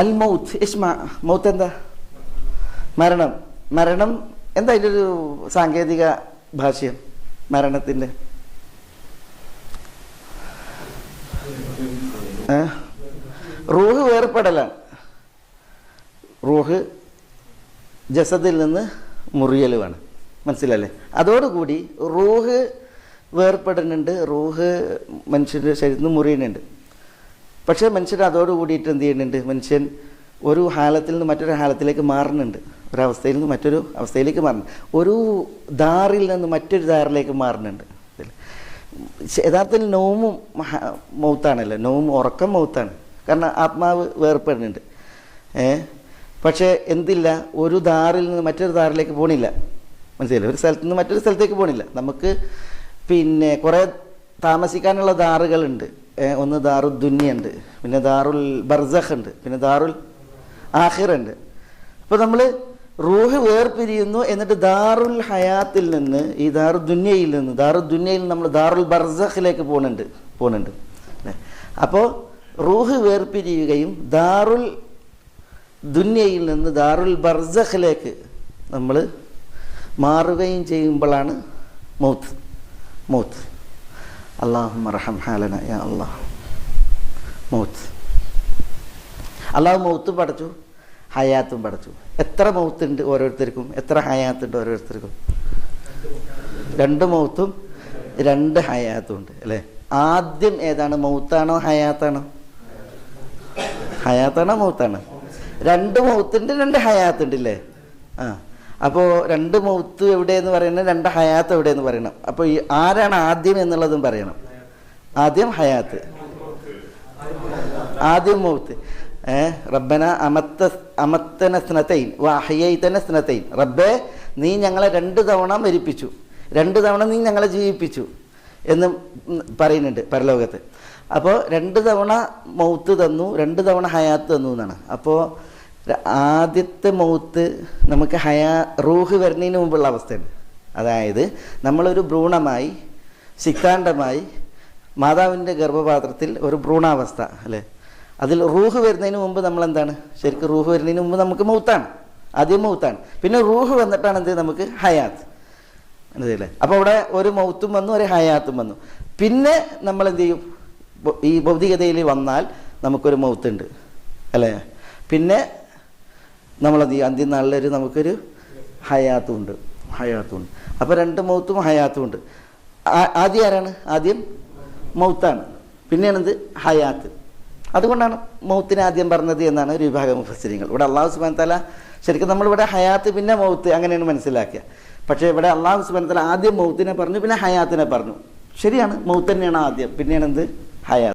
അൽ mouth Ishma mouth എന്താ? മരണം. മരണം എന്താ അതിന്റെ ഒരു സാങ്കേതിക ഭാഷ്യം? മരണത്തിന്റെ? റൂഹ് വേർപ്പെടലാണ് റൂഹ് ജസദിൽ നിന്ന് മുറിയലുമാണ് മനസ്സിലല്ലേ? അതോടുകൂടി റൂഹ് വേർപ്പെടുന്നുണ്ട് റൂഹ് മനുഷ്യന്റെ ശരീരത്തിൽ നിന്ന് മുറിയുന്നുണ്ട്. പക്ഷേ മനുഷ്യൻ അതോട് കൂടിയിട്ട് എന്ത് ചെയ്യുന്നുണ്ട്? മനുഷ്യൻ ഒരു ഹാലത്തിൽ നിന്ന് മറ്റൊരു ഹാലത്തിലേക്ക് മാറുന്നുണ്ട്. ഒരവസ്ഥയിൽ നിന്ന് മറ്റൊരു അവസ്ഥയിലേക്ക് മാറുന്നുണ്ട്. ഒരു ദാറിൽ നിന്ന് മറ്റൊരു ദാറിലേക്ക് മാറുന്നുണ്ട്. യഥാർത്ഥത്തിൽ നോവും മൗത്താണല്ലോ. നോവും ഉറക്കം മൗത്താണ്. കാരണം ആത്മാവ് വേർപ്പെടുന്നുണ്ട്. ഏ? പക്ഷേ എന്തില്ല? ഒരു ദാറിൽ നിന്ന് മറ്റൊരു ദാറിലേക്ക് പോണില്ല. മനസ്സിലായില്ല? ഒരു സ്ഥലത്ത് നിന്ന് മറ്റൊരു സ്ഥലത്തേക്ക് പോണില്ല. നമുക്ക് പിന്നെ കുറേ താമസിക്കാനുള്ള ദാറുകളുണ്ട്. ഒന്ന് ദാറുൽ ദുന്യുണ്ട് പിന്നെ ദാറുൽ ബർസഖ് ഉണ്ട്. പിന്നെ ദാറുൽ ആഹിർ ഉണ്ട്. അപ്പോൾ നമ്മൾ റൂഹ് വേർപിരിയുന്നു എന്നിട്ട് ദാറുൽ ഹയാത്തിൽ നിന്ന് ഈ ദാറു ദുന്യയിൽ നിന്ന് ദാറു ദുന്യയിൽ നമ്മൾ ദാറുൽ ബർസഖിലേക്ക് പോകുന്നുണ്ട് പോകുന്നുണ്ട് അപ്പോൾ റൂഹ് വേർപിരിയുകയും ദാറുൽ ദുന്യയിൽ നിന്ന് ദാറുൽ ബർസഖിലേക്ക് നമ്മൾ മാറുകയും ചെയ്യുമ്പോഴാണ് മൗത്ത്. മൗത്ത്. അള്ളാഹു റഹം ഹാലന യാ അള്ളാഹ് മൗത്ത്. അള്ളാഹു മൗത്തും പടച്ചു ഹയാത്തും പടച്ചു. എത്ര മൗത്തുണ്ട് ഓരോരുത്തർക്കും എത്ര ഹയാത്തുണ്ട് ഓരോരുത്തർക്കും? രണ്ട് മൗത്തും രണ്ട് ഹയാത്തും ഉണ്ട് അല്ലേ? ആദ്യം ഏതാണ് മൗത്താണോ ഹയാത്താണോ? ഹയാത്താണോ മൗത്താണോ? രണ്ട് മൗത്തുണ്ട് രണ്ട് ഹയാത്തുണ്ട് ഇല്ലേ? ആ. അപ്പോൾ രണ്ട് മൗത്ത് എവിടെയെന്ന് പറയണം രണ്ട് ഹയാത്ത് എവിടെയെന്ന് പറയണം. അപ്പോൾ ഈ ആരാണ് ആദ്യം എന്നുള്ളതും പറയണം. ആദ്യം ഹയാത്ത്. ആദ്യം മൗത്ത്. റബ്ബന അമത്ത അമത്തന സ്നതൈൻ വാഹയ്യൈതന സ്നതൈൻ. റബ്ബെ നീ ഞങ്ങളെ രണ്ട് തവണ മരിപ്പിച്ചു. രണ്ട് തവണ നീ ഞങ്ങളെ ജീവിപ്പിച്ചു എന്ന് പറയുന്നുണ്ട് പരലോകത്ത്. അപ്പോൾ രണ്ട് തവണ മൗത്ത് തന്നു രണ്ട് തവണ ഹയാത്ത് തന്നു എന്നാണ്. അപ്പോൾ ആദ്യത്തെ മൗത്ത് നമുക്ക് ഹയാ റൂഹ് വരുന്നതിന് മുമ്പുള്ള അവസ്ഥയാണ്. അതായത് നമ്മളൊരു ഭ്രൂണമായി ശിക്താണ്ഡമായി മാതാവിന്റെ ഗർഭപാത്രത്തിൽ ഒരു ഭ്രൂണാവസ്ഥ അല്ലേ? അതിൽ റൂഹ് വരുന്നതിന് മുമ്പ് നമ്മൾ എന്താണ് ശരിക്കും റൂഹ് വരുന്നതിന് മുമ്പ് നമുക്ക് മൗത്താണ്. ആദ്യം മൗത്താണ്. പിന്നെ റൂഹ് വന്നിട്ടാണ് എന്ത് നമുക്ക്? ഹയാത്ത്. മനസ്സിലല്ലേ അപ്പോൾ അവിടെ ഒരു മൗത്തും വന്നു ഒരു ഹയാത്തും വന്നു. പിന്നെ നമ്മൾ എന്ത് ചെയ്യും ഈ ഭൗതികതയിൽ വന്നാൽ നമുക്കൊരു മൗത്തുണ്ട്. അല്ലേ? പിന്നെ നമ്മളെന്ത് ഈ അന്ത്യം നാളിലൊരു നമുക്കൊരു ഹയാത്തും ഉണ്ട് ഹയാത്തും ഉണ്ട് അപ്പോൾ രണ്ട് മൗത്തും ഹയാത്തും ഉണ്ട് ആദ്യം ആരാണ്? ആദ്യം മൗത്താണ്. പിന്നെയാണ് എന്ത് ഹയാത്ത്. അതുകൊണ്ടാണ് മൗത്തിനെ ആദ്യം പറഞ്ഞത് എന്നാണ് ഒരു വിഭാഗം മുഫസരിങ്ങൾ ഇവിടെ അള്ളാഹു സുബാൻ തല ശരിക്കും നമ്മളിവിടെ ഹയാത്ത് പിന്നെ മൗത്ത് അങ്ങനെയാണ് മനസ്സിലാക്കുക. പക്ഷേ ഇവിടെ അള്ളാഹു സുബാൻ തല ആദ്യം മൗത്തിനെ പറഞ്ഞു പിന്നെ ഹയാത്തിനെ പറഞ്ഞു. ശരിയാണ് മൗത്ത് തന്നെയാണ് ആദ്യം. പിന്നെയാണ് എന്ത് ഹയാത്ത്.